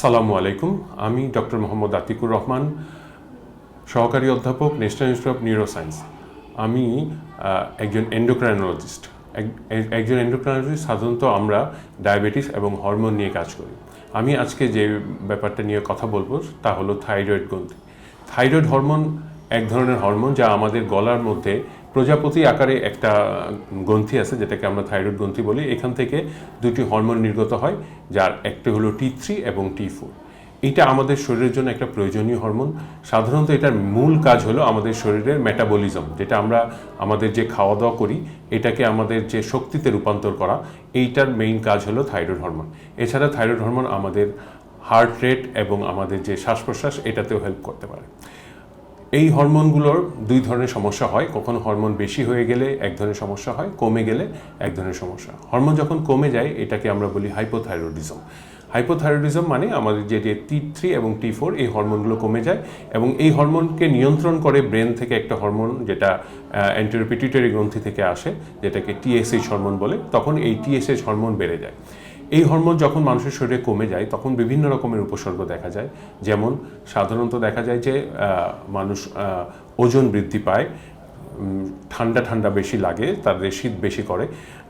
সালামু আলাইকুম। আমি ডক্টর মোহাম্মদ আতিকুর রহমান, সহকারী অধ্যাপক, ন্যাশনাল ইনস্টিটিউট অফ নিউরোসায়েন্স। আমি একজন এন্ডোক্রাইনোলজিস্ট একজন এন্ডোক্রাইনোলজিস্ট সাধারণত আমরা ডায়াবেটিস এবং হরমোন নিয়ে কাজ করি। আমি আজকে যে ব্যাপারটা নিয়ে কথা বলব, তা হলো থাইরয়েড গ্রন্থি। থাইরয়েড হরমোন এক ধরনের হরমোন যা আমাদের গলার মধ্যে প্রজাপতি আকারে একটা গ্রন্থি আছে, যেটাকে আমরা থাইরয়েড গ্রন্থি বলি। এখান থেকে দুটি হরমোন নির্গত হয়, যার একটি হলো টি থ্রি এবং টি ফোর। এটা আমাদের শরীরের জন্য একটা প্রয়োজনীয় হরমোন। সাধারণত এটার মূল কাজ হলো আমাদের শরীরের মেটাবলিজম যেটা আমরা আমাদের যে খাওয়া দাওয়া করি, এটাকে আমাদের যে শক্তিতে রূপান্তর করা, এইটার মেইন কাজ হলো থাইরয়েড হরমোন। এছাড়া থাইরয়েড হরমোন আমাদের হার্ট রেট এবং আমাদের যে শ্বাস প্রশ্বাস এটাতেও হেল্প করতে পারে। এই হরমোনগুলোর দুই ধরনের সমস্যা হয়। কখনো হরমোন বেশি হয়ে গেলে এক ধরনের সমস্যা হয়, কমে গেলে এক ধরনের সমস্যা হরমোন যখন কমে যায়, এটাকে আমরা বলি হাইপোথাইরয়েডিজম হাইপোথাইরয়েডিজম মানে আমাদের যে টি থ্রি এবং টি ফোর এই হরমোনগুলো কমে যায় এবং এই হরমোনকে নিয়ন্ত্রণ করে ব্রেন থেকে একটা হরমোন যেটা অ্যান্টিরোপিটিউটারি গ্রন্থি থেকে আসে, যেটাকে টিএসএইচ হরমোন বলে, তখন এই টিএসএইচ হরমোন বেড়ে যায়। এই হরমোন যখন মানুষের শরীরে কমে যায়, তখন বিভিন্ন রকমের উপসর্গ দেখা যায়। যেমন সাধারণত দেখা যায় যে মানুষ ওজন বৃদ্ধি পায় ঠান্ডা ঠান্ডা বেশি লাগে তাদের শীত বেশি করে,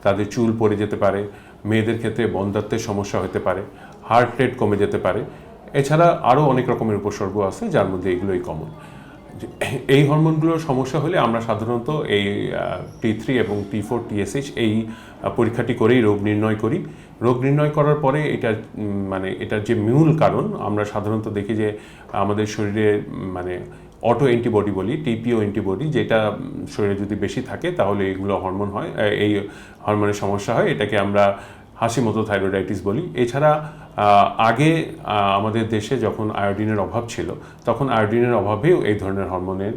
তাদের চুল পড়ে যেতে পারে, মেয়েদের ক্ষেত্রে বন্ধাত্বের সমস্যা হতে পারে, হার্ট রেট কমে যেতে পারে। এছাড়া আরও অনেক রকমের উপসর্গ আছে, যার মধ্যে এগুলোই কমন এই হরমোনগুলোর সমস্যা হলে আমরা সাধারণত এই টি থ্রি এবং টি ফোর টিএসএইচ এই পরীক্ষাটি করেই রোগ নির্ণয় করি। রোগ নির্ণয় করার পরে এটা মানে এটার যে মূল কারণ, আমরা সাধারণত দেখি যে আমাদের শরীরে মানে অটো অ্যান্টিবডি বলি টিপিও অ্যান্টিবডি, যেটা শরীরে যদি বেশি থাকে তাহলে এগুলো হরমোন হয় এই হরমোনের সমস্যা হয়। এটাকে আমরা হাসি মতো থাইরয়েডাইটিস বলি। এছাড়া আগে আমাদের দেশে যখন আয়োডিনের অভাব ছিল, তখন আয়োডিনের অভাবেও এই ধরনের হরমোনের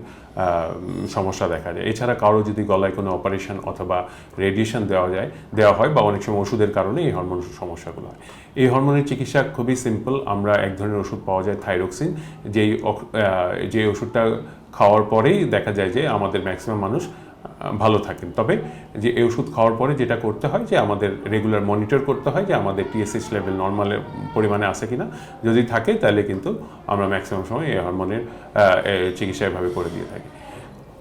সমস্যা দেখা যায়। এছাড়া কারও যদি গলায় কোনো অপারেশন অথবা রেডিয়েশন দেওয়া যায়, দেওয়া হয় বা অনেক সময় ওষুধের কারণে এই হরমোন সমস্যাগুলো হয়। এই হরমোনের চিকিৎসা খুবই সিম্পল। আমরা এক ধরনের ওষুধ পাওয়া যায়, থাইরোক্সিন, যেই যে ওষুধটা খাওয়ার পরেই দেখা যায় যে আমাদের ম্যাক্সিমাম মানুষ ভালো থাকেন। তবে যে এই ওষুধ খাওয়ার পরে যেটা করতে হয় যে আমাদের রেগুলার মনিটর করতে হয় যে আমাদের টিএসএইচ লেভেল নর্মাল পরিমাণে আছে কিনা। যদি থাকে তাহলে কিন্তু আমরা ম্যাক্সিমাম সময় এই হরমোনের চিকিৎসা এভাবে করে দিয়ে থাকি।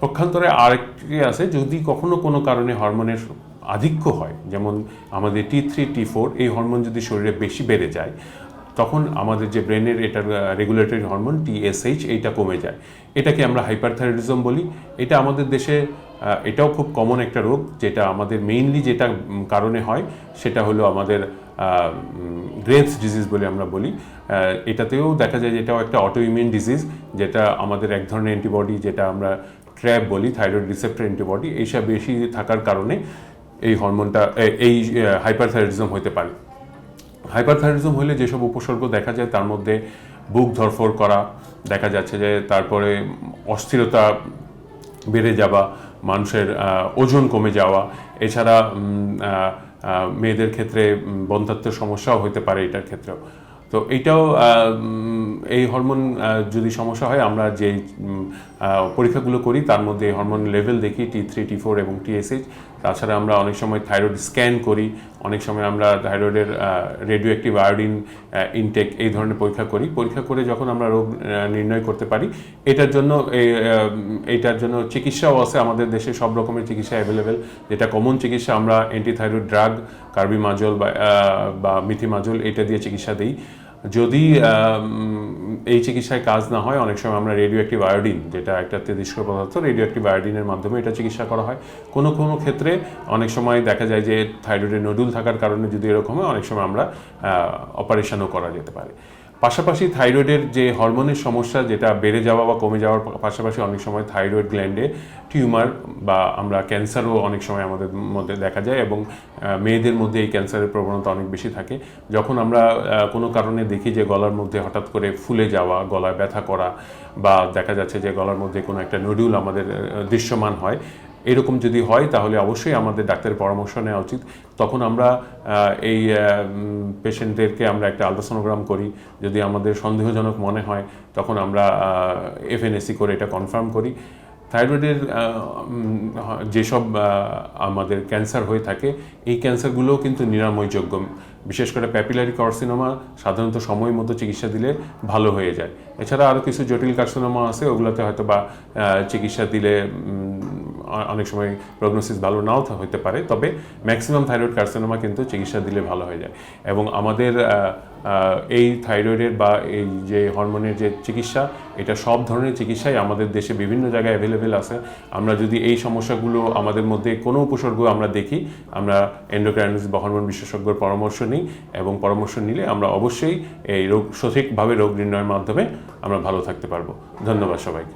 পক্ষান্তরে আরেকটি আছে, যদি কখনো কোনো কারণে হরমোনের আধিক্য হয়, যেমন আমাদের টি থ্রি টি ফোর এই হরমোন যদি শরীরে বেশি বেড়ে যায় তখন আমাদের যে ব্রেনের এটার রেগুলেটরি হরমোন টিএসএইচ এইটা কমে যায়। এটাকে আমরা হাইপারথাইরয়েডিজম বলি। এটা আমাদের দেশে এটাও খুব কমন একটা রোগ, যেটা আমাদের মেইনলি যেটা কারণে হয়, সেটা হলো আমাদের গ্রেভস ডিজিজ বলে আমরা বলি। এটাতেও দেখা যায় যে এটাও একটা অটো ইমিউন ডিজিজ যেটা আমাদের এক ধরনের অ্যান্টিবডি যেটা আমরা ট্র্যাপ বলি থাইরয়েড রিসেপ্টর অ্যান্টিবডি এইসব বেশি থাকার কারণে এই হরমোনটা এই হাইপারথাইরয়েডিজম হতে পারে। হাইপারথাইরয়েডিজম হলে যেসব উপসর্গ দেখা যায় তার মধ্যে বুক ধরফর করা দেখা যাচ্ছে যে তারপরে অস্থিরতা বেড়ে যাওয়া মানুষের ওজন কমে যাওয়া। এছাড়া মেয়েদের ক্ষেত্রে উম, বন্ধাত্বের সমস্যাও হতে পারে এটার ক্ষেত্রেও। তো এইটাও এই হরমোন যদি সমস্যা হয় আমরা যে পরীক্ষাগুলো করি তার মধ্যে হরমোন লেভেল দেখি টি থ্রি টি ফোর এবং টিএসএইচ তাছাড়া আমরা অনেক সময় থাইরয়েড স্ক্যান করি অনেক সময় আমরা থাইরয়েডের রেডিও অ্যাক্টিভ আয়োডিন ইনটেক এই ধরনের পরীক্ষা করি। পরীক্ষা করে যখন আমরা রোগ নির্ণয় করতে পারি, এটার জন্য এইটার জন্য চিকিৎসাও আছে আমাদের দেশে, সব রকমের চিকিৎসা অ্যাভেলেবেল যেটা কমন চিকিৎসা আমরা অ্যান্টিথাইরয়েড ড্রাগ কার্বি কার্বিমাজল বা মিথি মাজল এটা দিয়ে চিকিৎসা দিই। এই চিকিৎসায় কাজ না হয়, অনেক সময় আমরা রেডিও অ্যাক্টিভ আয়োডিন যেটা একটা তেজস্ক্রিয় পদার্থ রেডিও অ্যাক্টিভ আয়োডিনের মাধ্যমে এটা চিকিৎসা করা হয়। কোনো কোনো ক্ষেত্রে অনেক সময় দেখা যায় যে থাইরয়েডের নডুল থাকার কারণে যদি এরকম হয়, অনেক সময় আমরা অপারেশনও করা যেতে পারে। পাশাপাশি থাইরয়েডের যে হরমোনের সমস্যা, যেটা বেড়ে যাওয়া বা কমে যাওয়ার পাশাপাশি অনেক সময় থাইরয়েড গ্ল্যান্ডে টিউমার বা আমরা ক্যান্সারও অনেক সময় আমাদের মধ্যে দেখা যায় এবং মেয়েদের মধ্যে এই ক্যান্সারের প্রবণতা অনেক বেশি থাকে। যখন আমরা কোনো কারণে দেখি যে গলার মধ্যে হঠাৎ করে ফুলে যাওয়া, গলায় ব্যথা করা বা দেখা যাচ্ছে যে গলার মধ্যে কোনো একটা নডিউল আমাদের দৃশ্যমান হয় এরকম যদি হয়, তাহলে অবশ্যই আমাদের ডাক্তারের পরামর্শ নেওয়া উচিত। তখন আমরা এই পেশেন্টদেরকে আমরা একটা আলট্রাসোনোগ্রাম করি। যদি আমাদের সন্দেহজনক মনে হয়, তখন আমরা এফএনএসি করে এটা কনফার্ম করি। থাইরয়েডের যেসব আমাদের ক্যান্সার হয়ে থাকে, এই ক্যান্সারগুলোও কিন্তু নিরাময়যোগ্য। বিশেষ করে প্যাপিলারি কার্সিনোমা সাধারণত সময় মতো চিকিৎসা দিলে ভালো হয়ে যায়। এছাড়া আরও কিছু জটিল কার্সিনোমা আছে, ওগুলোতে হয়তো বা চিকিৎসা দিলে অনেক সময় প্রগনোসিস ভালো নাও হতে পারে, তবে ম্যাক্সিমাম থাইরয়েড কার্সিনোমা কিন্তু চিকিৎসা দিলে ভালো হয়ে যায়। এবং আমাদের এই থাইরয়েডের বা এই যে হরমোনের যে চিকিৎসা, এটা সব ধরনের চিকিৎসাই আমাদের দেশে বিভিন্ন জায়গায় অ্যাভেলেবেল আছে। আমরা যদি এই সমস্যাগুলো আমাদের মধ্যে কোনো উপসর্গ আমরা দেখি, আমরা এন্ডোক্রাইনোলজিস্ট বা হরমোন বিশেষজ্ঞর পরামর্শ নিই এবং পরামর্শ নিলে আমরা অবশ্যই এই রোগ সঠিকভাবে রোগ নির্ণয়ের মাধ্যমে আমরা ভালো থাকতে পারব। ধন্যবাদ সবাইকে।